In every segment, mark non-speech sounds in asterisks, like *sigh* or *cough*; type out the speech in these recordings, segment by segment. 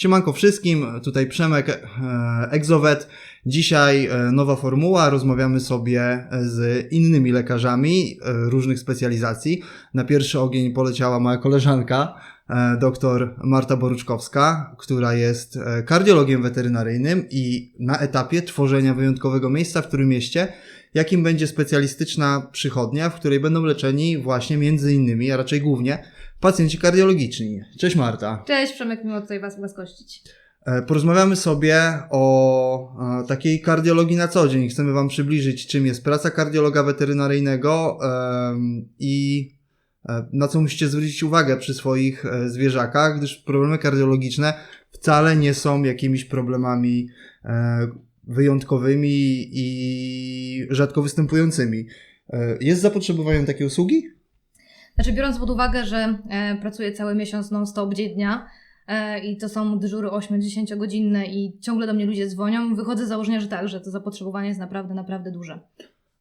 Siemanko wszystkim, tutaj Przemek, e, Exowet. Dzisiaj e, nowa formuła, rozmawiamy sobie z innymi lekarzami e, różnych specjalizacji. Na pierwszy ogień poleciała moja koleżanka, e, dr Marta Boruczkowska, która jest e, kardiologiem weterynaryjnym i na etapie tworzenia wyjątkowego miejsca w którym mieście, jakim będzie specjalistyczna przychodnia, w której będą leczeni właśnie między innymi, a raczej głównie, pacjenci kardiologiczni. Cześć Marta. Cześć, Przemek, miło tutaj Was, was gościć. E, Porozmawiamy sobie o e, takiej kardiologii na co dzień. Chcemy Wam przybliżyć, czym jest praca kardiologa weterynaryjnego i e, na co musicie zwrócić uwagę przy swoich e, zwierzakach, gdyż problemy kardiologiczne wcale nie są jakimiś problemami e, wyjątkowymi i rzadko występującymi. E, Jest zapotrzebowanie na takie usługi? Znaczy, biorąc pod uwagę, że e, pracuję cały miesiąc non-stop, dzień dnia e, i to są dyżury 8-10 godzinne i ciągle do mnie ludzie dzwonią, wychodzę z założenia, że tak, że to zapotrzebowanie jest naprawdę, naprawdę duże.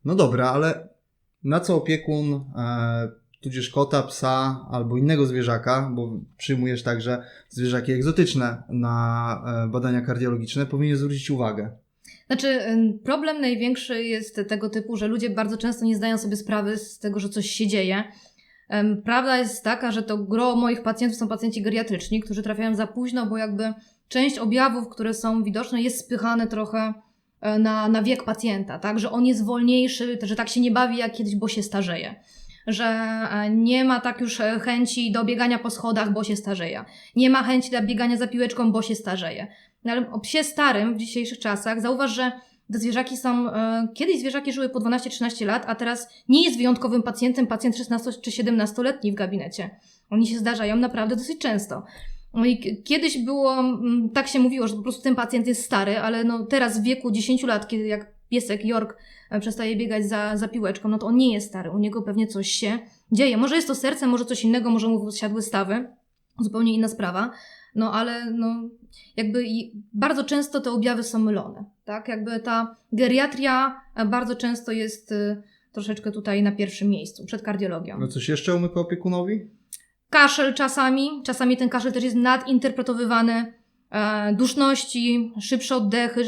No dobra, ale na co opiekun, e, tudzież kota, psa albo innego zwierzaka, bo przyjmujesz także zwierzaki egzotyczne na e, badania kardiologiczne, powinien zwrócić uwagę? Znaczy, em, problem największy jest tego typu, że ludzie bardzo często nie zdają sobie sprawy z tego, że coś się dzieje. Prawda jest taka, że to gro moich pacjentów są pacjenci geriatryczni, którzy trafiają za późno, bo jakby część objawów, które są widoczne, jest spychane trochę e, na, na wiek pacjenta, tak? Że on jest wolniejszy, że tak się nie bawi jak kiedyś, bo się starzeje. Że e, nie ma tak już e, chęci do biegania po schodach, bo się starzeje. Nie ma chęci do biegania za piłeczką, bo się starzeje. No ale o psie starym w dzisiejszych czasach zauważ, że te zwierzaki są. E, kiedyś zwierzaki żyły po 12-13 lat, a teraz nie jest wyjątkowym pacjentem pacjent 16 czy 17-letni w gabinecie. Oni się zdarzają naprawdę dosyć często. No i kiedyś było, tak się mówiło, że po prostu ten pacjent jest stary, ale no teraz w wieku 10 lat, kiedy jak piesek York przestaje biegać za, za piłeczką, no to on nie jest stary, u niego pewnie coś się dzieje. Może jest to serce, może coś innego, może mu siadły stawy, zupełnie inna sprawa. No ale no, jakby bardzo często te objawy są mylone, tak? Jakby ta geriatria e, bardzo często jest y, troszeczkę tutaj na pierwszym miejscu, przed kardiologią. No coś jeszcze umyka opiekunowi? Kaszel czasami, czasami ten kaszel też jest nadinterpretowywany, e, duszności, szybsze oddechy,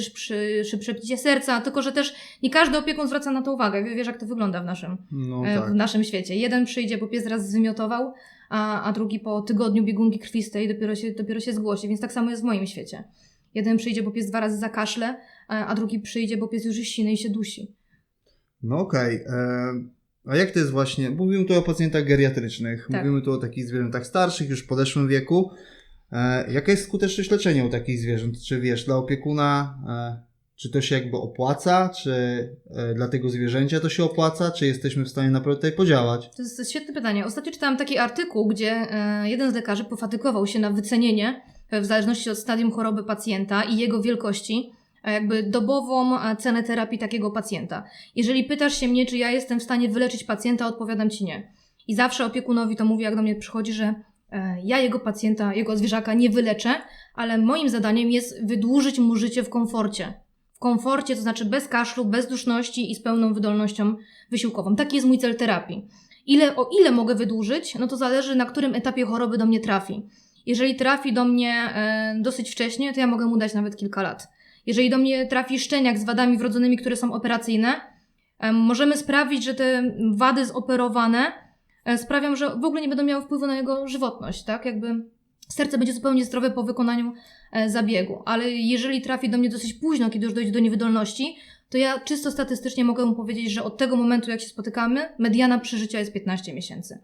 szybsze, bicie serca, tylko że też nie każdy opiekun zwraca na to uwagę. Wie- Wiesz, jak to wygląda w naszym, No e, tak. w naszym świecie. Jeden przyjdzie, bo pies raz zwymiotował, a, a drugi po tygodniu biegunki krwistej dopiero się, dopiero się zgłosi, więc tak samo jest w moim świecie. Jeden przyjdzie, bo pies dwa razy zakaszle, e, a drugi przyjdzie, bo pies już jest silny i się dusi. No okej. e, A jak to jest właśnie? Mówimy tu o pacjentach geriatrycznych, Tak. mówimy tu o takich zwierzętach starszych, już w podeszłym wieku. E, Jaka jest skuteczność leczenia u takich zwierząt? Czy wiesz, dla opiekuna, e, czy to się jakby opłaca, czy e, dla tego zwierzęcia to się opłaca, czy jesteśmy w stanie naprawdę tutaj podziałać? To jest, świetne pytanie. Ostatnio czytałam taki artykuł, gdzie jeden z lekarzy pofatygował się na wycenienie, w zależności od stadium choroby pacjenta i jego wielkości, jakby dobową cenę terapii takiego pacjenta. Jeżeli pytasz się mnie, czy ja jestem w stanie wyleczyć pacjenta, odpowiadam ci nie. I zawsze opiekunowi to mówię, jak do mnie przychodzi, że ja jego pacjenta, jego zwierzaka nie wyleczę, ale moim zadaniem jest wydłużyć mu życie w komforcie. W komforcie, to znaczy bez kaszlu, bez duszności i z pełną wydolnością wysiłkową. Taki jest mój cel terapii. Ile, o ile mogę wydłużyć, no to zależy na którym etapie choroby do mnie trafi. Jeżeli trafi do mnie e, dosyć wcześnie, to ja mogę mu dać nawet kilka lat. Jeżeli do mnie trafi szczeniak z wadami wrodzonymi, które są operacyjne, e, możemy sprawić, że te wady zoperowane e, sprawią, że w ogóle nie będą miały wpływu na jego żywotność, tak? Jakby serce będzie zupełnie zdrowe po wykonaniu e, zabiegu. Ale jeżeli trafi do mnie dosyć późno, kiedy już dojdzie do niewydolności, to ja czysto statystycznie mogę mu powiedzieć, że od tego momentu, jak się spotykamy, mediana przeżycia jest 15 miesięcy.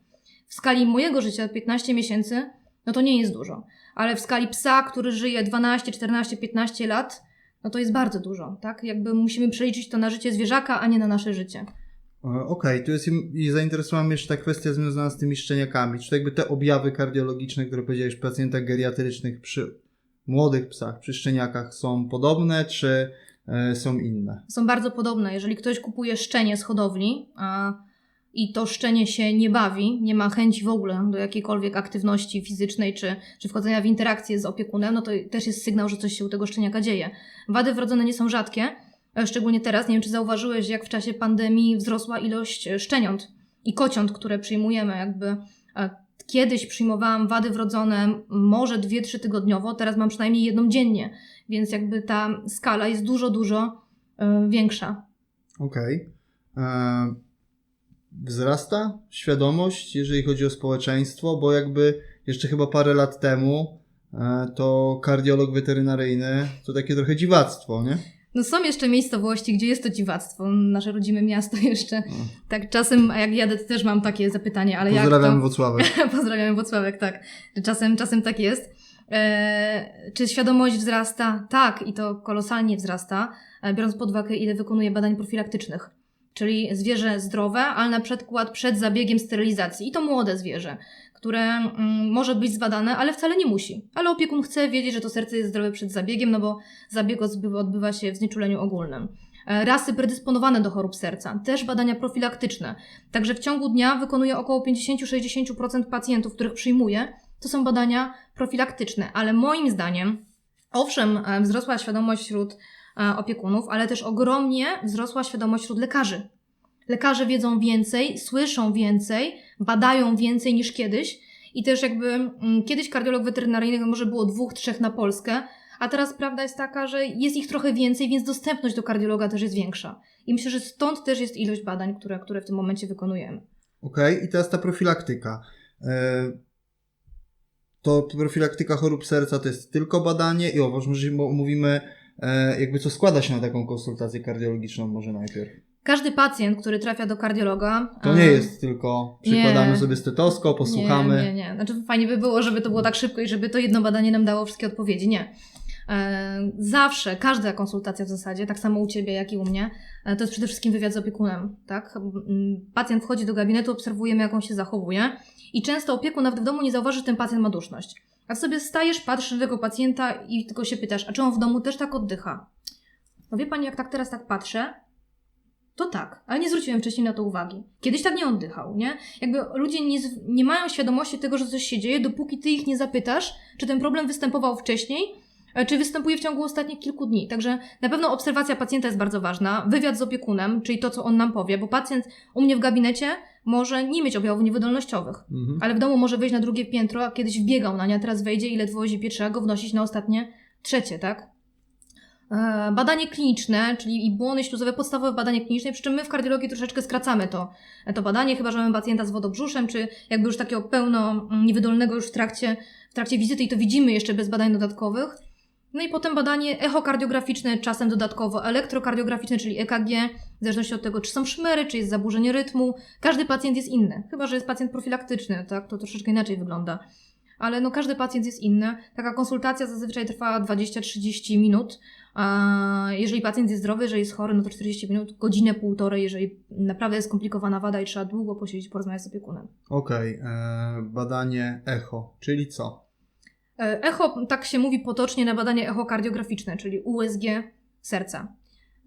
W skali mojego życia 15 miesięcy, no to nie jest dużo. Ale w skali psa, który żyje 12, 14, 15 lat, no to jest bardzo dużo, tak? Jakby musimy przeliczyć to na życie zwierzaka, a nie na nasze życie. E, Okej, tu jest i zainteresowała mnie jeszcze ta kwestia związana z tymi szczeniakami. Czy to jakby te objawy kardiologiczne, które powiedziałeś w pacjentach geriatrycznych przy młodych psach, przy szczeniakach są podobne, czy e, są inne? są bardzo podobne. Jeżeli ktoś kupuje szczenie z hodowli i to szczenie się nie bawi, nie ma chęci w ogóle do jakiejkolwiek aktywności fizycznej czy, czy wchodzenia w interakcję z opiekunem, no to też jest sygnał, że coś się u tego szczeniaka dzieje. Wady wrodzone nie są rzadkie, Szczególnie teraz, nie wiem czy zauważyłeś, jak w czasie pandemii wzrosła ilość e, szczeniąt i kociąt, które przyjmujemy. Jakby e, kiedyś przyjmowałam wady wrodzone może 2-3 tygodniowo, teraz mam przynajmniej jedną dziennie, więc jakby ta skala jest dużo, dużo e, większa. Okej. E, Wzrasta świadomość, jeżeli chodzi o społeczeństwo, bo jakby jeszcze chyba parę lat temu e, to kardiolog weterynaryjny to takie trochę dziwactwo, nie? No są jeszcze miejscowości, gdzie jest to dziwactwo. Nasze rodzime miasto *laughs* jeszcze. Tak czasem, a jak jadę, to też mam takie zapytanie, ale Pozdrawiam jak Wocławek. to... *laughs* Pozdrawiam Włocławek, tak. Czasem, czasem tak jest. E, czy świadomość wzrasta? Tak, i to kolosalnie wzrasta, e, biorąc pod uwagę, ile wykonuje badań profilaktycznych. Czyli zwierzę zdrowe, ale na przykład przed zabiegiem sterylizacji. I to młode zwierzę, które mm, może być zbadane, ale wcale nie musi. Ale opiekun chce wiedzieć, że to serce jest zdrowe przed zabiegiem, no bo zabieg odbywa, się w znieczuleniu ogólnym. E, Rasy predysponowane do chorób serca, też badania profilaktyczne. Także w ciągu dnia wykonuje około 50-60% pacjentów, których przyjmuje. To są badania profilaktyczne, ale moim zdaniem, owszem, e, wzrosła świadomość wśród e, opiekunów, ale też ogromnie wzrosła świadomość wśród lekarzy. Lekarze wiedzą więcej, słyszą więcej, badają więcej niż kiedyś. I też jakby mm, kiedyś kardiolog weterynaryjny może było dwóch, trzech na Polskę, a teraz prawda jest taka, że jest ich trochę więcej, więc dostępność do kardiologa też jest większa. I myślę, że stąd też jest ilość badań, które, które w tym momencie wykonujemy. Okej, i teraz ta profilaktyka. E, To profilaktyka chorób serca to jest tylko badanie i o, może mo- mówimy e, jakby co składa się na taką konsultację kardiologiczną może najpierw. Każdy pacjent, który trafia do kardiologa. To nie jest tylko przykładamy nie. sobie stetoskop, posłuchamy. Nie, nie, nie. Znaczy fajnie by było, żeby to było tak szybko i żeby to jedno badanie nam dało wszystkie odpowiedzi. Nie. Zawsze, każda konsultacja w zasadzie, tak samo u Ciebie, jak i u mnie, e, to jest przede wszystkim wywiad z opiekunem, tak? Pacjent wchodzi do gabinetu, obserwujemy, jak on się zachowuje i często opiekun nawet w domu nie zauważy, że ten pacjent ma duszność. A sobie stajesz, patrzysz na tego pacjenta i tylko się pytasz, a czy on w domu też tak oddycha? No wie Pani, jak tak teraz tak patrzę, to tak, ale nie zwróciłem wcześniej na to uwagi. Kiedyś tak nie oddychał, nie? Jakby ludzie nie, nie mają świadomości tego, że coś się dzieje, dopóki ty ich nie zapytasz, czy ten problem występował wcześniej, e, czy występuje w ciągu ostatnich kilku dni. Także na pewno obserwacja pacjenta jest bardzo ważna, wywiad z opiekunem, czyli to, co on nam powie, bo pacjent u mnie w gabinecie może nie mieć objawów niewydolnościowych, Mhm. ale w domu może wejść na drugie piętro, a kiedyś wbiegał na nie, a teraz wejdzie i ledwo zipie, trzeba go wnosić na ostatnie trzecie, tak? E, Badanie kliniczne, czyli i błony śluzowe, podstawowe badanie kliniczne, przy czym my w kardiologii troszeczkę skracamy to, to badanie, chyba że mamy pacjenta z wodobrzuszem, czy jakby już takiego pełno mm, niewydolnego już w trakcie, w trakcie wizyty i to widzimy jeszcze bez badań dodatkowych. No i potem badanie echokardiograficzne, czasem dodatkowo elektrokardiograficzne, czyli EKG, w zależności od tego, czy są szmery, czy jest zaburzenie rytmu. Każdy pacjent jest inny, chyba że jest pacjent profilaktyczny, tak, to troszeczkę inaczej wygląda. Ale no każdy pacjent jest inny. Taka konsultacja zazwyczaj trwa 20-30 minut. A jeżeli pacjent jest zdrowy, jeżeli jest chory, no to 40 minut, godzinę, półtorej, jeżeli naprawdę jest skomplikowana wada i trzeba długo posiedzieć, porozmawiać z opiekunem. Okej, e, badanie echo, czyli co? E, Echo, tak się mówi potocznie na badanie echokardiograficzne, czyli USG serca.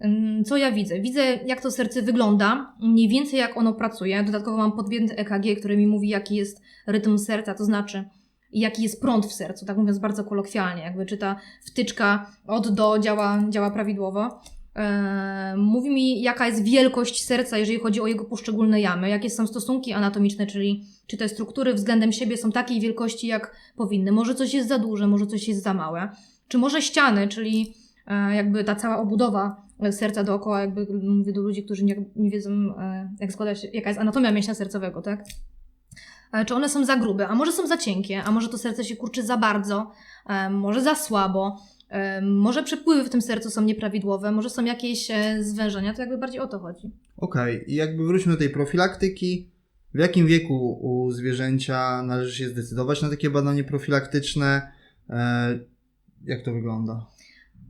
Ym, Co ja widzę? Widzę, jak to serce wygląda, mniej więcej jak ono pracuje. Dodatkowo mam podpięty EKG, który mi mówi, jaki jest rytm serca, to znaczy jaki jest prąd w sercu, tak mówiąc bardzo kolokwialnie, jakby czy ta wtyczka od do działa, działa prawidłowo. E, mówi mi, jaka jest wielkość serca, jeżeli chodzi o jego poszczególne jamy, jakie są stosunki anatomiczne, czyli czy te struktury względem siebie są takiej wielkości, jak powinny. Może coś jest za duże, może coś jest za małe. Czy może ściany, czyli e, jakby ta cała obudowa e, serca dookoła, jakby mówię do ludzi, którzy nie, nie wiedzą, e, jak składa się, jaka jest anatomia mięśnia sercowego, tak? E, Czy one są za grube, a może są za cienkie, a może to serce się kurczy za bardzo, e, może za słabo, e, może przepływy w tym sercu są nieprawidłowe, może są jakieś zwężenia, to jakby bardziej o to chodzi. Okej, i jakby wróćmy do tej profilaktyki. W jakim wieku u zwierzęcia należy się zdecydować na takie badanie profilaktyczne? Jak to wygląda?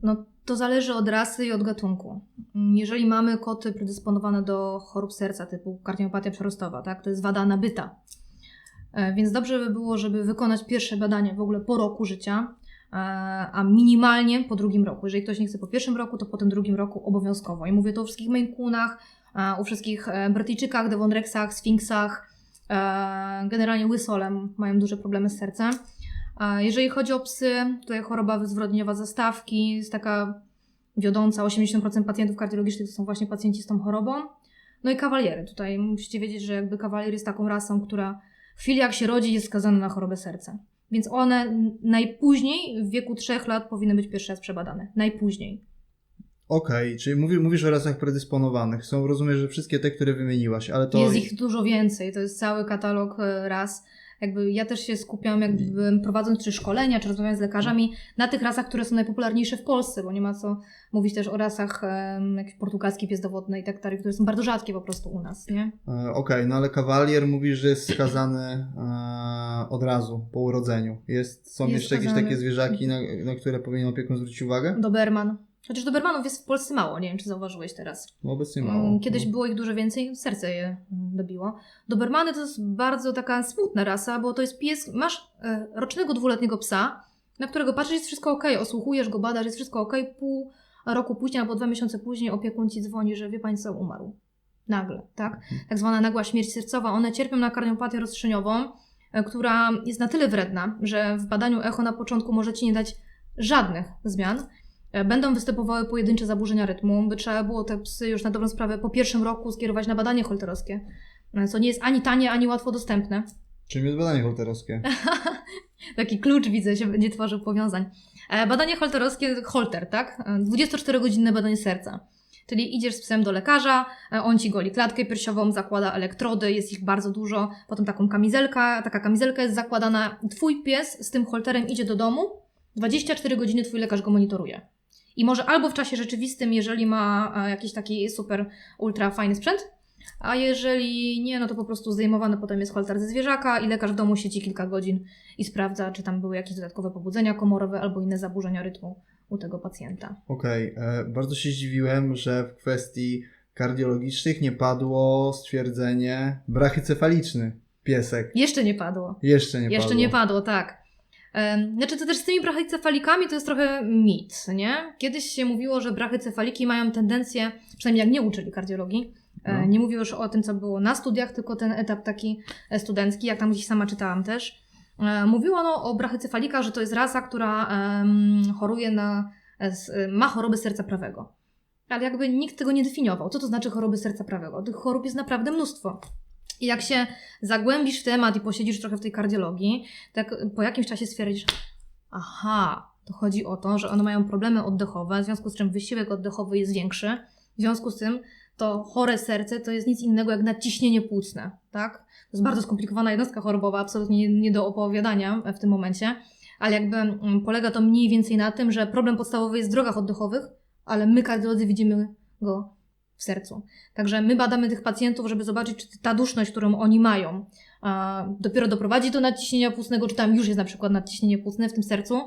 No, to zależy od rasy i od gatunku. Mm, Jeżeli mamy koty predysponowane do chorób serca typu kardiopatia przerostowa, tak, to jest wada nabyta. E, Więc dobrze by było, żeby wykonać pierwsze badanie w ogóle po roku życia, e, a minimalnie po drugim roku. Jeżeli ktoś nie chce po pierwszym roku, to po tym drugim roku obowiązkowo. I mówię to o wszystkich Maine Coonach, e, u wszystkich Brytyjczykach, Devonrexach, Sfinksach, generalnie łysolem mają duże problemy z sercem. Jeżeli chodzi o psy, tutaj choroba wyzwrodniowa zastawki jest taka wiodąca, 80% pacjentów kardiologicznych to są właśnie pacjenci z tą chorobą. No i kawaliery. Tutaj musicie wiedzieć, że jakby kawalier jest taką rasą, która w chwili jak się rodzi jest skazana na chorobę serca. Więc one najpóźniej w wieku 3 lat powinny być pierwszy raz przebadane. Najpóźniej. Okej, czyli mówi, mówisz o rasach predysponowanych. Są, rozumiem, że wszystkie te, które wymieniłaś, ale to... Jest ich dużo więcej, to jest cały katalog e, ras. Jakby ja też się skupiam, jakby prowadząc czy szkolenia, czy rozmawiając z lekarzami, na tych rasach, które są najpopularniejsze w Polsce, bo nie ma co mówić też o rasach um, jakiś portugalski pies dowodny i tak dalej, które są bardzo rzadkie po prostu u nas, nie? E, Okej, no ale kawalier mówisz, że jest skazany e, od razu po urodzeniu. Jest, są Jest jeszcze jakieś skazany. takie zwierzaki, na, na które powinien opiekun zwrócić uwagę? Doberman. Chociaż Dobermanów jest w Polsce mało, nie wiem czy zauważyłeś teraz. No obecnie Mm, mało. Kiedyś no. było ich dużo więcej, serce je mm, dobiło. Dobermany to jest bardzo taka smutna rasa, bo to jest pies, masz e, rocznego dwuletniego psa, na którego patrzysz, jest wszystko ok, osłuchujesz go, badasz, jest wszystko ok, pół roku później albo dwa miesiące później opiekun ci dzwoni, że wie pani co, umarł. Nagle, tak? Tak zwana nagła śmierć sercowa. One cierpią na kardiopatię rozstrzeniową, e, która jest na tyle wredna, że w badaniu echo na początku może ci nie dać żadnych zmian. E, Będą występowały pojedyncze zaburzenia rytmu, by trzeba było te psy już na dobrą sprawę po pierwszym roku skierować na badanie holterowskie, e, co nie jest ani tanie, ani łatwo dostępne. Czym jest badanie holterowskie? *laughs* Taki klucz widzę, się będzie tworzył powiązań. E, Badanie holterowskie, holter, tak? E, 24-godzinne badanie serca. Czyli idziesz z psem do lekarza, on ci goli klatkę piersiową, zakłada elektrody, jest ich bardzo dużo, potem taką kamizelka, taka kamizelka jest zakładana. Twój pies z tym holterem idzie do domu, 24 godziny twój lekarz go monitoruje. I może albo w czasie rzeczywistym, jeżeli ma e, jakiś taki super, ultra fajny sprzęt, a jeżeli nie, no to po prostu zdejmowany potem jest holter ze zwierzaka i lekarz w domu siedzi kilka godzin i sprawdza, czy tam były jakieś dodatkowe pobudzenia komorowe albo inne zaburzenia rytmu u tego pacjenta. Okej, e, bardzo się zdziwiłem, że w kwestii kardiologicznych nie padło stwierdzenie brachycefaliczny piesek. Jeszcze nie padło. Jeszcze nie Jeszcze padło. nie padło, tak. Znaczy, to też z tymi brachycefalikami to jest trochę mit, nie? Kiedyś się mówiło, że brachycefaliki mają tendencję, przynajmniej jak nie uczyli kardiologii, e, No. nie mówię już o tym, co było na studiach, tylko ten etap taki e, studencki, jak tam gdzieś sama czytałam też. E, Mówiło no o brachycefalikach, że to jest rasa, która choruje na, ma choroby serca prawego. Ale jakby nikt tego nie definiował. Co to znaczy choroby serca prawego? Tych chorób jest naprawdę mnóstwo. I jak się zagłębisz w temat i posiedzisz trochę w tej kardiologii, tak po jakimś czasie stwierdzisz, aha, to chodzi o to, że one mają problemy oddechowe, w związku z czym wysiłek oddechowy jest większy, w związku z tym to chore serce to jest nic innego jak nadciśnienie płucne, tak? To jest bardzo skomplikowana jednostka chorobowa, absolutnie nie, do opowiadania w tym momencie, ale jakby mm, polega to mniej więcej na tym, że problem podstawowy jest w drogach oddechowych, ale my kardiolodzy widzimy go w sercu. Także my badamy tych pacjentów, żeby zobaczyć, czy ta duszność, którą oni mają, dopiero doprowadzi do nadciśnienia płucnego, czy tam już jest na przykład nadciśnienie płucne w tym sercu.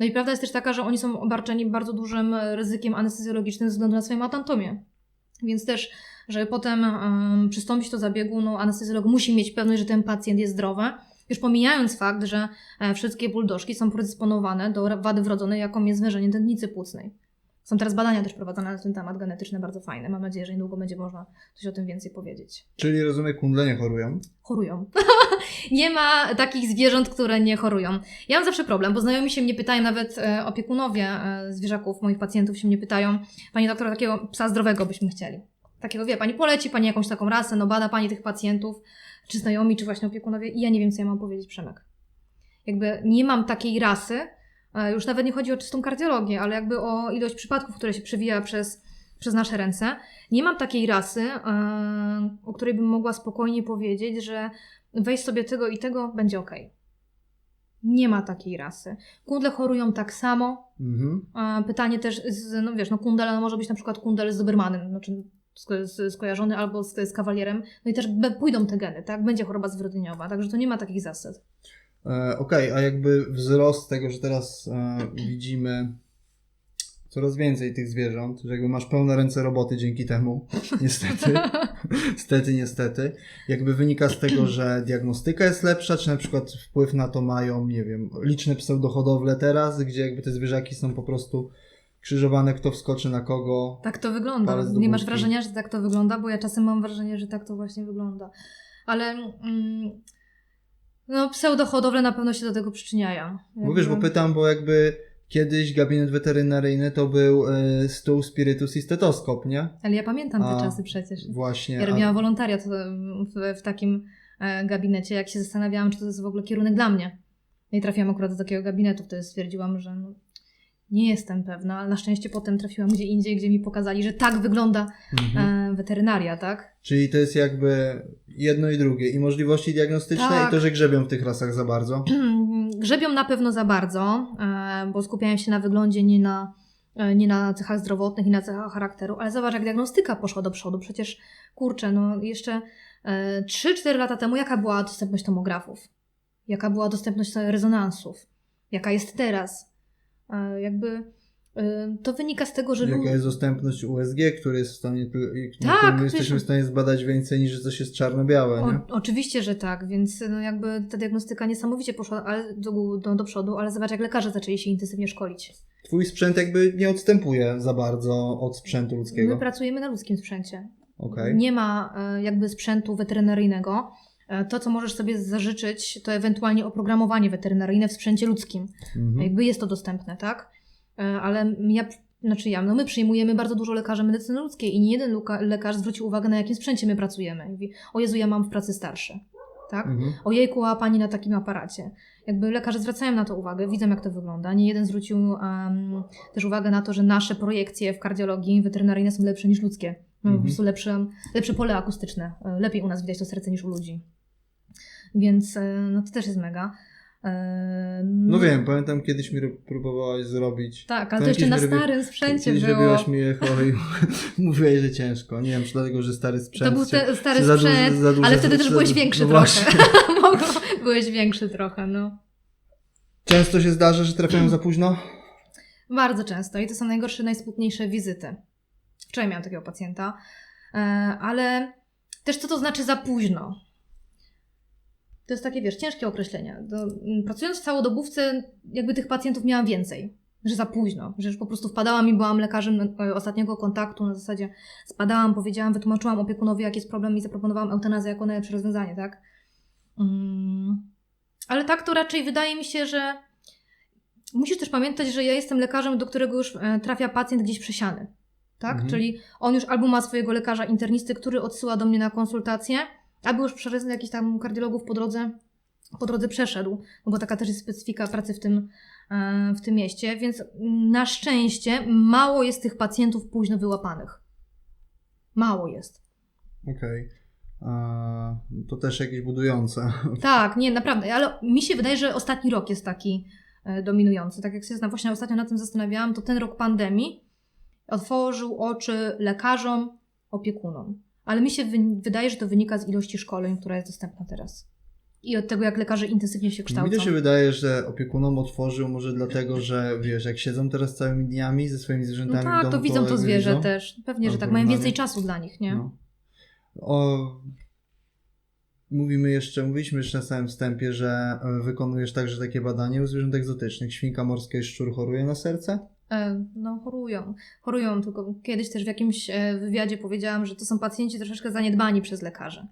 No i prawda jest też taka, że oni są obarczeni bardzo dużym ryzykiem anestezjologicznym ze względu na swoją anatomię. Więc też, żeby potem um, przystąpić do zabiegu, no anestezjolog musi mieć pewność, że ten pacjent jest zdrowy. Już pomijając fakt, że e, wszystkie buldożki są predysponowane do wady wrodzonej, jaką jest zwężenie tętnicy płucnej. Są teraz badania też prowadzone na ten temat genetyczne, bardzo fajne. Mam nadzieję, że niedługo będzie można coś o tym więcej powiedzieć. Czyli rozumiem, kundle nie chorują. Chorują. *laughs* nie ma takich zwierząt, które nie chorują. Ja mam zawsze problem, bo znajomi się mnie pytają, nawet e, opiekunowie e, zwierzaków, moich pacjentów się mnie pytają, Pani doktor, takiego psa zdrowego byśmy chcieli. Takiego, wie, Pani poleci Pani jakąś taką rasę, no bada Pani tych pacjentów, czy znajomi, czy właśnie opiekunowie i ja nie wiem, co ja mam powiedzieć, Przemek. Jakby nie mam takiej rasy, już nawet nie chodzi o czystą kardiologię, ale jakby o ilość przypadków, które się przewija przez, przez nasze ręce. Nie mam takiej rasy, e, o której bym mogła spokojnie powiedzieć, że weź sobie tego i tego, będzie ok. Nie ma takiej rasy. Kundle chorują tak samo. Mhm. Pytanie też, z, no wiesz, no kundel no może być na przykład kundel z Dobermanem, znaczy sko- skojarzony albo z, z kawalierem, no i też be- pójdą te geny, tak? Będzie choroba zwrodzeniowa, także to nie ma takich zasad. E, Okej, a jakby wzrost tego, że teraz e, widzimy coraz więcej tych zwierząt, że jakby masz pełne ręce roboty dzięki temu, *laughs* niestety, *laughs* niestety, niestety, jakby wynika z tego, że diagnostyka jest lepsza, czy na przykład wpływ na to mają, nie wiem, liczne pseudohodowle teraz, gdzie jakby te zwierzaki są po prostu krzyżowane, kto wskoczy na kogo. Tak to wygląda. Nie masz wrażenia, że tak to wygląda, bo ja czasem mam wrażenie, że tak to właśnie wygląda. Ale mm, no, pseudohodowle na pewno się do tego przyczyniają. Bo wiesz, bo pytam, bo jakby kiedyś gabinet weterynaryjny to był e, stół, spirytus i stetoskop, nie? Ale ja pamiętam te A, czasy przecież. Właśnie. Ja a- robiłam wolontariat w, w, w takim e, gabinecie, jak się zastanawiałam, czy to jest w ogóle kierunek dla mnie. No I trafiłam akurat do takiego gabinetu, wtedy stwierdziłam, że no, nie jestem pewna, ale na szczęście potem trafiłam gdzie indziej, gdzie mi pokazali, że tak wygląda Mhm. e, weterynaria, tak? Czyli to jest jakby jedno i drugie. I możliwości diagnostyczne, Tak. i to, że grzebią w tych lasach za bardzo. *clears throat* Grzebią na pewno za bardzo, e, bo skupiają się na wyglądzie, nie na, e, nie na cechach zdrowotnych i na cechach charakteru, ale zobacz, jak diagnostyka poszła do przodu. Przecież, kurczę, no jeszcze e, 3-4 lata temu jaka była dostępność tomografów? Jaka była dostępność rezonansów? Jaka jest teraz? Jakby e, to wynika z tego, że Jaka jest dostępność USG, który jest w stanie, Tak, wiesz- jesteśmy w stanie zbadać więcej niż coś jest czarno-białe? O, oczywiście, że tak, więc no jakby ta diagnostyka niesamowicie poszła ale do, do, do przodu, ale zobacz, jak lekarze zaczęli się intensywnie szkolić. Twój sprzęt jakby nie odstępuje za bardzo od sprzętu My ludzkiego. pracujemy na ludzkim sprzęcie. Okej. Nie ma e, jakby sprzętu weterynaryjnego. E, To, co możesz sobie zażyczyć, to ewentualnie oprogramowanie weterynaryjne w sprzęcie ludzkim. Mhm. Jakby jest to dostępne, tak? E, Ale ja, znaczy ja, no my przyjmujemy bardzo dużo lekarzy medycyny ludzkiej i nie jeden lekarz zwrócił uwagę, na jakim sprzęcie my pracujemy. Mówi, o Jezu, ja mam w pracy starsze. Tak? Mhm. Ojejku, a pani na takim aparacie. Jakby lekarze zwracają na to uwagę, widzą jak to wygląda. Nie jeden zwrócił em, też uwagę na to, że nasze projekcje w kardiologii weterynaryjne są lepsze niż ludzkie. Mamy Mhm. po prostu lepsze, lepsze pole akustyczne. E, Lepiej u nas widać to serce niż u ludzi. Więc e, no to też jest mega. E, No wiem, pamiętam kiedyś mi próbowałaś zrobić. Tak, ale to jeszcze na starym sprzęcie Kiedyś było. robiłaś mi echo i *laughs* mówiłaś, że ciężko. Nie wiem, czy dlatego, że stary sprzęt. To był te, stary za sprzęt, za duży- ale wtedy za- też byłeś za- większy no trochę. *laughs* byłeś większy trochę, no. Często się zdarza, że trafiają za późno? Bardzo często i to są najgorsze, najsmutniejsze wizyty. Wczoraj miałam takiego pacjenta, e, ale też co to znaczy za późno? To jest takie, wiesz, ciężkie określenie. Do, m, pracując w całodobówce, jakby tych pacjentów miałam więcej. Że za późno, że już po prostu wpadałam i byłam lekarzem e, ostatniego kontaktu, na zasadzie spadałam, powiedziałam, wytłumaczyłam opiekunowi, jaki jest problem i zaproponowałam eutanazję jako najlepsze rozwiązanie, tak? Mm. Ale tak to raczej wydaje mi się, że musisz też pamiętać, że ja jestem lekarzem, do którego już e, trafia pacjent gdzieś przesiany. Tak? Mhm. Czyli on już albo ma swojego lekarza internisty, który odsyła do mnie na konsultację, albo już przez jakichś tam kardiologów po drodze, po drodze przeszedł, no bo taka też jest specyfika pracy w tym, e, w tym mieście, więc na szczęście mało jest tych pacjentów późno wyłapanych. Mało jest. Okej. A, To też jakieś budujące. *laughs* Tak, nie, naprawdę, ale mi się wydaje, że ostatni rok jest taki e, dominujący. Tak jak się zna- właśnie ostatnio na tym zastanawiałam, to ten rok pandemii otworzył oczy lekarzom, opiekunom. Ale mi się wy- wydaje, że to wynika z ilości szkoleń, która jest dostępna teraz. I od tego, jak lekarze intensywnie się Mi kształcą. to się wydaje, że opiekunom otworzył może dlatego, że wiesz, jak siedzą teraz całymi dniami ze swoimi no zwierzętami w tak, domu, to widzą to zwierzę widzą. też. Pewnie, że No, tak, mają więcej czasu dla nich, nie? No. O, mówimy jeszcze, mówiliśmy jeszcze na samym wstępie, że e, wykonujesz także takie badanie u zwierząt egzotycznych. Świnka morska i szczur choruje na serce? E, No, chorują. Chorują, tylko kiedyś też w jakimś e, wywiadzie powiedziałam, że to są pacjenci troszeczkę zaniedbani przez lekarzy.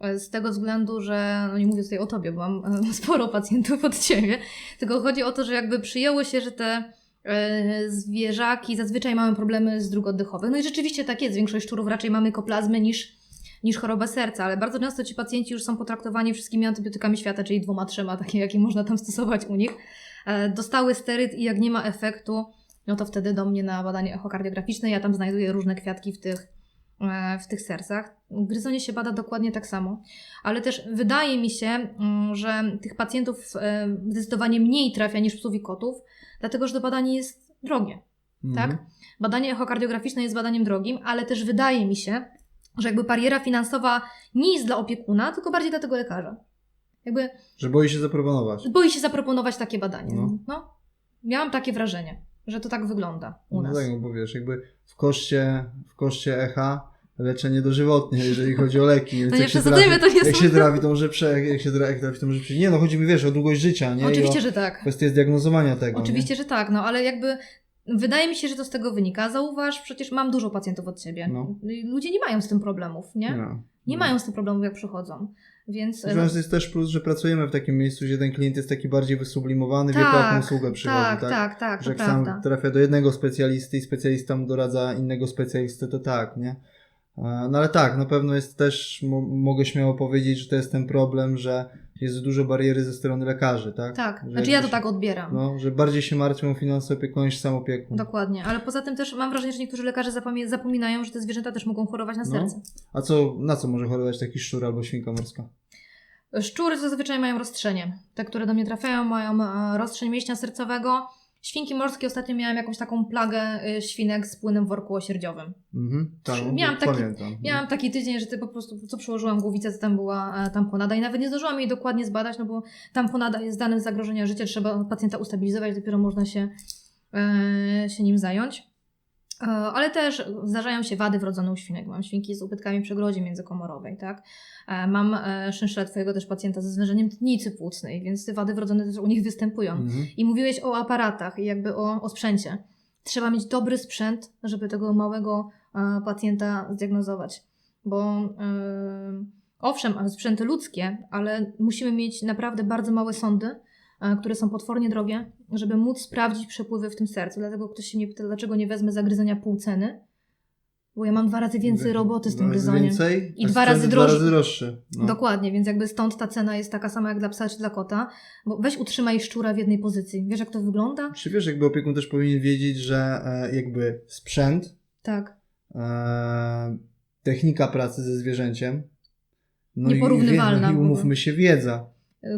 E, Z tego względu, że, no nie mówię tutaj o tobie, bo mam *laughs* sporo pacjentów od ciebie, tylko chodzi o to, że jakby przyjęło się, że te zwierzaki zazwyczaj mają problemy z dróg oddechowych. No i rzeczywiście tak jest. Większość szczurów raczej ma mykoplazmy niż, niż chorobę serca, ale bardzo często ci pacjenci już są potraktowani wszystkimi antybiotykami świata, czyli dwoma, trzema, takie jakie można tam stosować u nich. Dostały steryt i jak nie ma efektu, no to wtedy do mnie na badanie echokardiograficzne. Ja tam znajduję różne kwiatki w tych, e, w tych sercach. Gryzonie się bada dokładnie tak samo, ale też wydaje mi się, mm, że tych pacjentów e, zdecydowanie mniej trafia niż psów i kotów, dlatego że to badanie jest drogie. Mhm. Tak? Badanie echokardiograficzne jest badaniem drogim, ale też wydaje mi się, że jakby bariera finansowa nie jest dla opiekuna, tylko bardziej dla tego lekarza. Jakby Że boi się zaproponować. boi się zaproponować takie badanie. No. No. Miałam takie wrażenie, że to tak wygląda u No nas. tak, no bo wiesz, jakby w koszcie, w koszcie echa leczenie dożywotnie, jeżeli chodzi o leki. No nie jak się trafi, to nie Jak są- się trafi, to może prze, jak się trafi, to może prze... Nie no, chodzi mi, wiesz, o długość życia, nie? Oczywiście, o że tak. kwestię zdiagnozowania tego, Oczywiście, że tak, no ale jakby wydaje mi się, że to z tego wynika. Zauważ, przecież mam dużo pacjentów od ciebie. No. Ludzie nie mają z tym problemów, nie? No. Nie No. mają z tym problemów, jak przychodzą. Więc. e, Zresztą jest też plus, że pracujemy w takim miejscu, gdzie ten klient jest taki bardziej wysublimowany, wie Tak, po jaką usługę przychodzi, tak, tak? tak, tak, że jak sam prawda. trafia do jednego specjalisty i specjalista mu doradza innego specjalisty, to tak, nie? E, No ale tak, na pewno jest też, mo- mogę śmiało powiedzieć, że to jest ten problem, że jest dużo bariery ze strony lekarzy, tak? Tak, Że znaczy ja to tak odbieram. No, że bardziej się martwią o finanse opiekuny niż sam opiekun. Dokładnie, ale poza tym też mam wrażenie, że niektórzy lekarze zapominają, że te zwierzęta też mogą chorować na No. serce. A co, na co może chorować taki szczur albo świnka morska? Szczury zazwyczaj mają roztrzenie. Te, które do mnie trafiają, mają e, rozstrzeń mięśnia sercowego. Świnki morskie ostatnio miałem jakąś taką plagę e, świnek z płynem worku osierdziowym. Mhm, tak, miałam taki- pamiętam. Miałam taki tydzień, że ty po prostu, co przyłożyłam głowicę, to tam była e, tamponada i nawet nie zdążyłam jej dokładnie zbadać, no bo tamponada jest danym zagrożenia życia, trzeba pacjenta ustabilizować, dopiero można się, e, się nim zająć. E, ale też zdarzają się wady wrodzone u świnek. Mam świnki z ubytkami przegrodzie międzykomorowej, tak? E, mam e, szynszela twojego też pacjenta ze zwężeniem tnicy płucnej, więc te wady wrodzone też u nich występują. Mhm. I mówiłeś o aparatach i jakby o, o sprzęcie. Trzeba mieć dobry sprzęt, żeby tego małego pacjenta zdiagnozować. Bo e, owszem, sprzęty ludzkie, ale musimy mieć naprawdę bardzo małe sondy, które są potwornie drogie, żeby móc sprawdzić przepływy w tym sercu. Dlatego ktoś się mnie pyta, dlaczego nie wezmę zagryzenia półceny. Bo ja mam dwa razy więcej roboty z tym gryzoniem. Więcej, I dwa razy Dwa droższy. razy droższy. No. Dokładnie, więc jakby stąd ta cena jest taka sama jak dla psa czy dla kota. Bo weź utrzymaj szczura w jednej pozycji. Wiesz, jak to wygląda? Czy wiesz, jakby opiekun też powinien wiedzieć, że e, jakby sprzęt, Tak. e, technika pracy ze zwierzęciem, no Nieporównywalna I, w i umówmy się, wiedza.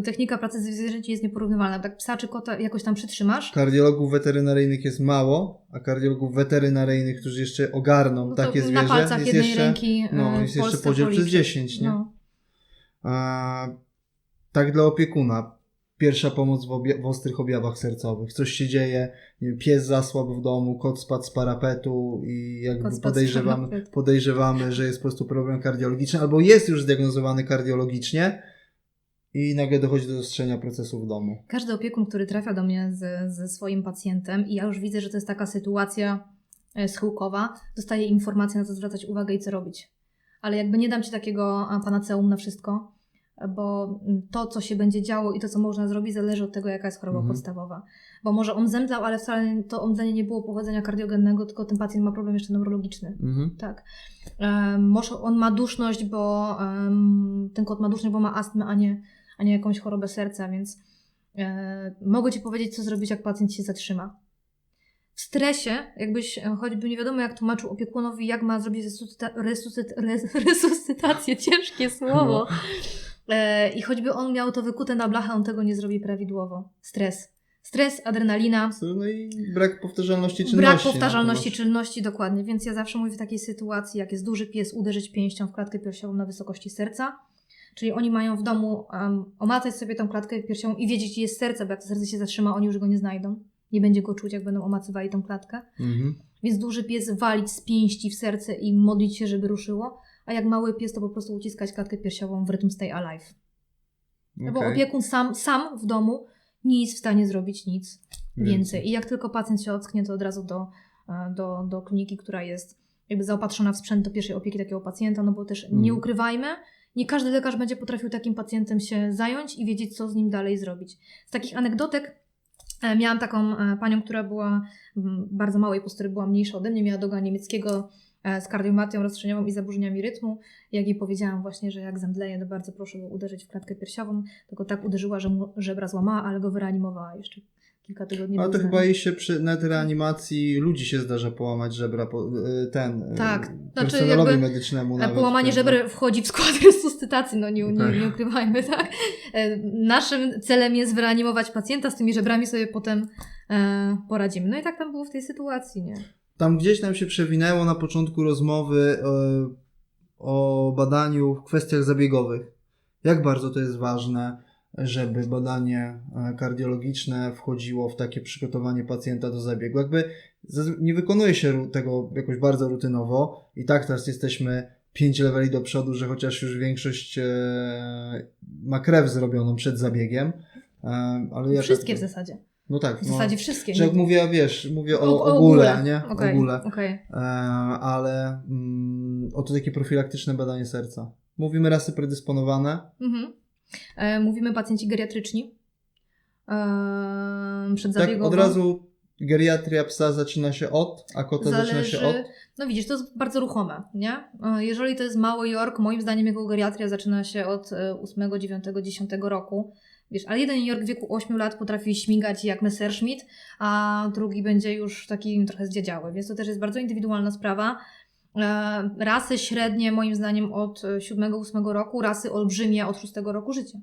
Technika pracy ze zwierzęciem jest nieporównywalna. Tak psa czy kota jakoś tam przytrzymasz, Kardiologów weterynaryjnych jest mało, a kardiologów weterynaryjnych, którzy jeszcze ogarną no takie na zwierzę, palcach jest jednej jeszcze, ręki no, e, jest jeszcze podział przez policzyć. 10, nie? No. A, tak dla opiekuna. Pierwsza pomoc w, obja- w ostrych objawach sercowych. Coś się dzieje, wiem, pies zasłabł w domu, kot spadł z parapetu i jakby podejrzewamy, podejrzewamy, że jest po prostu problem kardiologiczny, albo jest już zdiagnozowany kardiologicznie i nagle dochodzi do zaostrzenia procesu w domu. Każdy opiekun, który trafia do mnie z, ze swoim pacjentem i ja już widzę, że to jest taka sytuacja e, schyłkowa, dostaje informację na co zwracać uwagę i co robić. Ale jakby nie dam Ci takiego panaceum na wszystko, bo to, co się będzie działo i to, co można zrobić, zależy od tego, jaka jest choroba Mhm. podstawowa. Bo może on zemdlał, ale wcale to omdlenie nie było pochodzenia kardiogennego, tylko ten pacjent ma problem jeszcze neurologiczny. Mhm. Tak. Em, może on ma duszność, bo em, ten kot ma duszność, bo ma astmę, a nie, a nie jakąś chorobę serca, więc e, mogę Ci powiedzieć, co zrobić, jak pacjent się zatrzyma. W stresie, jakbyś e, choćby nie wiadomo, jak tłumaczył opiekunowi, jak ma zrobić resuscyta- resuscyt- res- *laughs* resuscytację, ciężkie słowo. E, I choćby on miał to wykute na blachę, on tego nie zrobi prawidłowo. Stres. Stres, adrenalina, No i brak powtarzalności czynności. Brak no, powtarzalności to czynności, dokładnie. Więc ja zawsze mówię w takiej sytuacji, jak jest duży pies, uderzyć pięścią w klatkę piersiową na wysokości serca. Czyli oni mają w domu um, omacać sobie tą klatkę piersiową i wiedzieć, gdzie jest serce, bo jak to serce się zatrzyma, oni już go nie znajdą. Nie będzie go czuć, jak będą omacywali tą klatkę. Mhm. Więc duży pies walić z pięści w serce i modlić się, żeby ruszyło. A jak mały pies, to po prostu uciskać klatkę piersiową w rytm stay alive. No Bo opiekun sam, sam w domu nie jest w stanie zrobić nic Więcej. więcej. I jak tylko pacjent się ocknie, to od razu do, e, do, do kliniki, która jest jakby zaopatrzona w sprzęt do pierwszej opieki takiego pacjenta, no bo też nie Mhm. ukrywajmy, nie każdy lekarz będzie potrafił takim pacjentem się zająć i wiedzieć, co z nim dalej zrobić. Z takich anegdotek e, miałam taką e, panią, która była bardzo małej postury, była mniejsza ode mnie, miała doga niemieckiego e, z kardiomatią rozstrzeniową i zaburzeniami rytmu. Jak jej powiedziałam właśnie, że jak zemdleje, to bardzo proszę go uderzyć w klatkę piersiową, tylko tak uderzyła, że mu żebra złamała, ale go wyreanimowała jeszcze kilka tygodni. Ale to z nami. chyba i się przy nawet reanimacji ludzi się zdarza połamać żebra, po, y, ten, y, Tak, znaczy personelowi jakby, medycznemu E, nawet. Połamanie ten, żeber wchodzi w skład *laughs* resuscytacji, no nie, nie, nie ukrywajmy, tak? E, Naszym celem jest wyreanimować pacjenta, z tymi żebrami sobie potem e, poradzimy. No i tak tam było w tej sytuacji, nie? Tam gdzieś nam się przewinęło na początku rozmowy e, o badaniu w kwestiach zabiegowych. Jak bardzo to jest ważne, żeby badanie e, kardiologiczne wchodziło w takie przygotowanie pacjenta do zabiegu. Jakby nie wykonuje się tego jakoś bardzo rutynowo i tak teraz jesteśmy pięć leveli do przodu, że chociaż już większość e, ma krew zrobioną przed zabiegiem. E, ale ja Wszystkie tak, w zasadzie. No tak. W no. zasadzie wszystkie. Że jak mówię, wiesz, mówię o, O- ogóle, nie? Okej, Ogóle. okej. E, ale mm, oto takie profilaktyczne badanie serca. Mówimy rasy predysponowane. Mhm. E, mówimy pacjenci geriatryczni. E, Tak, przedzabiegowo. od razu geriatria psa zaczyna się od, a kota zaczyna się od. No widzisz, to jest bardzo ruchome, nie? E, Jeżeli to jest Mały Jork, moim zdaniem jego geriatria zaczyna się od e, 8, 9, 10 roku. Wiesz, ale jeden Jork w wieku 8 lat potrafi śmigać jak Messerschmitt, a drugi będzie już taki trochę zdziedziały, więc to też jest bardzo indywidualna sprawa. E, Rasy średnie moim zdaniem od 7-8 roku, rasy olbrzymie od 6 roku życia.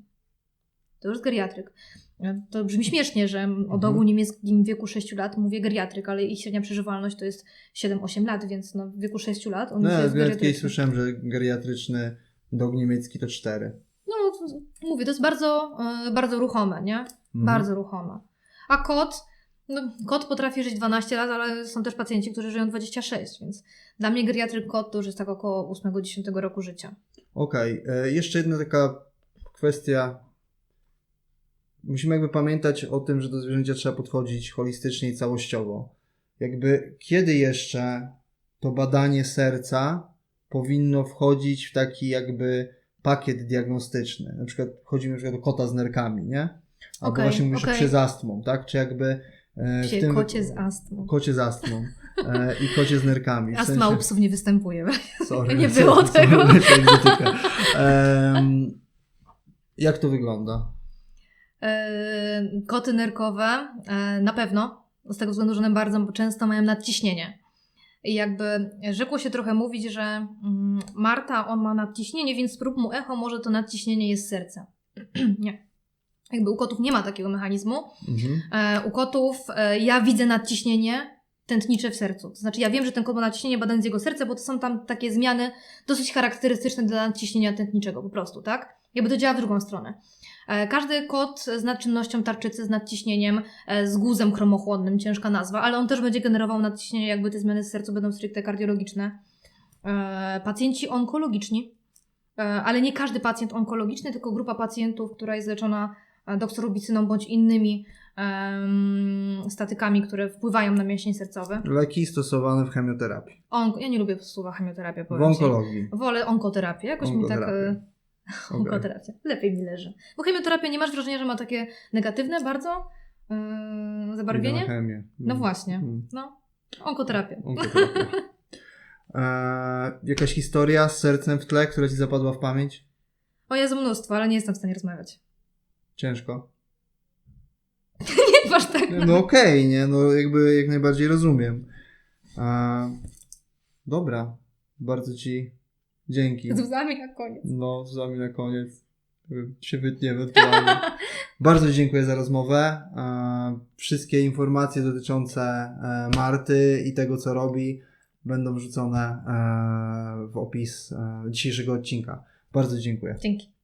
To już jest geriatryk. E, To brzmi śmiesznie, że o Mhm. dogu niemieckim w wieku 6 lat mówię geriatryk, ale ich średnia przeżywalność to jest 7-8 lat, więc no, w wieku 6 lat on No, jest geriatryczny. słyszałem, że geriatryczny dog niemiecki to 4. No, mówię, to jest bardzo, e, bardzo ruchome, nie? Mhm. Bardzo ruchome. A kot, no, kot potrafi żyć 12 lat, ale są też pacjenci, którzy żyją 26, więc dla mnie geriatryk kot to już jest tak około 8-10 roku życia. Okej, e, jeszcze jedna taka kwestia. Musimy jakby pamiętać o tym, że do zwierzęcia trzeba podchodzić holistycznie i całościowo. Jakby kiedy jeszcze to badanie serca powinno wchodzić w taki jakby pakiet diagnostyczny. Na przykład chodzi mi na przykład o kota z nerkami, nie? Albo Okej, właśnie mówisz o okej. psie z astmą, tak? Czy jakby w Psie tym... kocie z astmą. Kocie z astmą e, i kocie z nerkami. W Astma u psów nie występuje. Sorry, Nie sorry, było sorry, tego. egzotyka. Em, jak to wygląda? E, Koty nerkowe e, na pewno, z tego względu, że one bardzo często mają nadciśnienie. I jakby rzekło się trochę mówić, że mm, Marta, on ma nadciśnienie, więc sprób mu echo, może to nadciśnienie jest serca. nie. Jakby u kotów nie ma takiego mechanizmu. Mhm. E, u kotów e, ja widzę nadciśnienie tętnicze w sercu. To znaczy ja wiem, że ten kot ma nadciśnienie badając jego serce, bo to są tam takie zmiany dosyć charakterystyczne dla nadciśnienia tętniczego po prostu, tak? Jakby to działa w drugą stronę. E, Każdy kot z nadczynnością tarczycy, z nadciśnieniem, z guzem chromochłonnym, ciężka nazwa, ale on też będzie generował nadciśnienie, jakby te zmiany w sercu będą stricte kardiologiczne. Pacjenci onkologiczni, ale nie każdy pacjent onkologiczny, tylko grupa pacjentów, która jest leczona doksorubicyną bądź innymi statykami, które wpływają na mięsień sercowy. Leki stosowane w chemioterapii. Onko, ja nie lubię słowa chemioterapia, W ci. onkologii. Wolę onkoterapię, jakoś mi tak... Onkoterapię. *laughs* e. Onkoterapia. Lepiej mi leży. Bo chemioterapia nie masz wrażenia, że ma takie negatywne bardzo yy, zabarwienie? chemię. No Mm. właśnie. Mm. No, onkoterapia. Onkoterapia. *laughs* E, jakaś historia z sercem w tle, która ci zapadła w pamięć? O Jezu, mnóstwo, ale nie jestem w stanie rozmawiać. Ciężko. *laughs* Nie masz tak. No okej, nie, no jakby jak najbardziej rozumiem. E, dobra, bardzo ci dzięki. Z łzami na koniec. No, z wami na koniec się wytnie ewentualnie. *laughs* Bardzo dziękuję za rozmowę. Wszystkie informacje dotyczące e, Marty i tego, co robi, będą wrzucone e, w opis e, dzisiejszego odcinka. Bardzo dziękuję. Dzięki.